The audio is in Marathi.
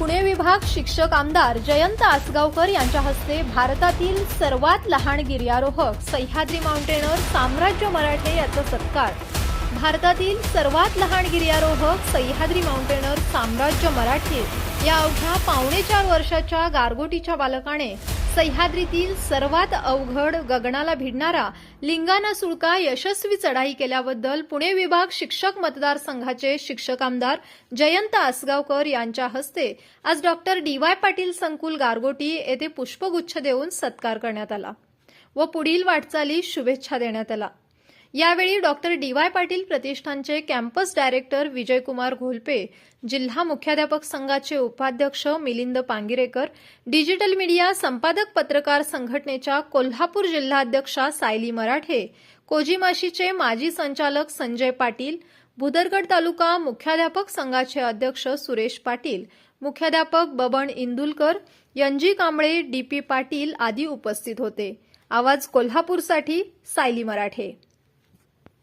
पुणे विभाग शिक्षक आमदार जयंत आसगावकर यांच्या हस्ते भारतातील सर्वात लहान गिर्यारोहक सह्याद्री माउंटेनर साम्राज्य मराठे याचा सत्कार. भारतातील सर्वात लहान गिर्यारोहक सह्याद्री माउंटेनर साम्राज्य मराठे. या अवघ्या पावणे चार वर्षाच्या गारगोटीच्या बालकाने सह्याद्रीतील सर्वात अवघड गगनाला भिडणारा लिंगाना सुळका यशस्वी चढाई केल्याबद्दल पुणे विभाग शिक्षक मतदारसंघाचे शिक्षक आमदार जयंत आसगावकर यांच्या हस्ते आज डॉक्टर डी वाय पाटील संकुल गारगोटी येथे पुष्पगुच्छ देऊन सत्कार करण्यात आला व पुढील वाटचाली शुभेच्छा देण्यात आला यावेळी डॉक्टर डी वाय पाटील प्रतिष्ठानचे कॅम्पस डायरेक्टर विजयकुमार घोलपे जिल्हा मुख्याध्यापक संघाचे उपाध्यक्ष मिलिंद पांगिरेकर डिजिटल मीडिया संपादक पत्रकार संघटनेच्या कोल्हापूर जिल्हाध्यक्षा सायली मराठे कोजीमाशीचे माजी संचालक संजय पाटील भुदरगड तालुका मुख्याध्यापक संघाचे अध्यक्ष सुरेश पाटील मुख्याध्यापक बबन इंदुलकर यंजी कांबळे डी पी पाटील आदी उपस्थित होते. आवाज कोल्हापूरसाठी सायली मराठे.